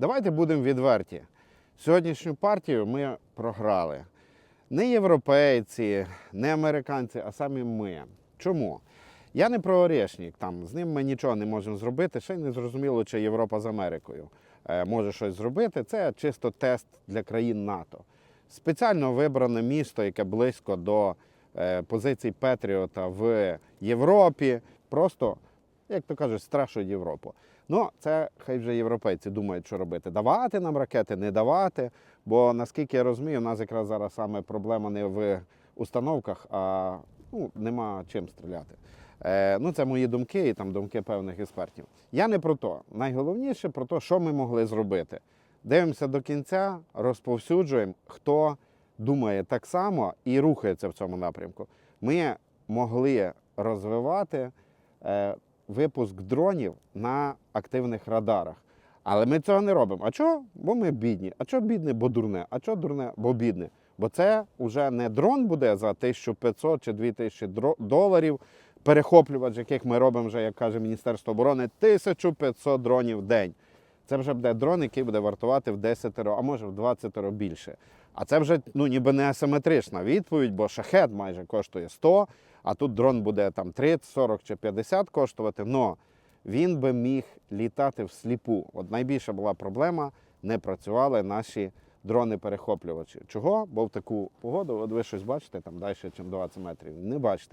Давайте будемо відверті. Сьогоднішню партію ми програли. Не європейці, не американці, а самі ми. Чому? Я не про Орешник, там з ним ми нічого не можемо зробити. Ще й не зрозуміло, чи Європа з Америкою е, може щось зробити. Це чисто тест для країн НАТО. Спеціально вибране місто, яке близько до е, позицій Петріота в Європі. Просто, як то кажуть, страшують Європу. Ну, це хай вже європейці думають, що робити. Давати нам ракети, не давати. Бо наскільки я розумію, у нас якраз зараз саме проблема не в установках, а ну, нема чим стріляти. Е, ну, це мої думки і там думки певних експертів. Я не про то. Найголовніше про те, що ми могли зробити. Дивимося до кінця, розповсюджуємо, хто думає так само і рухається в цьому напрямку. Ми могли розвивати е, випуск дронів на активних радарах. Але ми цього не робимо. А чого? Бо ми бідні. А чого бідне, бо дурне? А чого дурне, бо бідне? Бо це вже не дрон буде за 1500 чи 2000 доларів, перехоплювач, яких ми робимо вже, як каже Міністерство оборони, 1500 дронів в день. Це вже буде дрон, який буде вартувати в 10, а може в 20 більше. А це вже ну, ніби не асиметрична відповідь, бо шахет майже коштує 100, а тут дрон буде там 30, 40 чи 50 коштувати. але він би міг літати всліпу. От найбільша була проблема, не працювали наші дрони-перехоплювачі. Чого? Бо в таку погоду, от ви щось бачите там далі, ніж 20 метрів. Не бачите.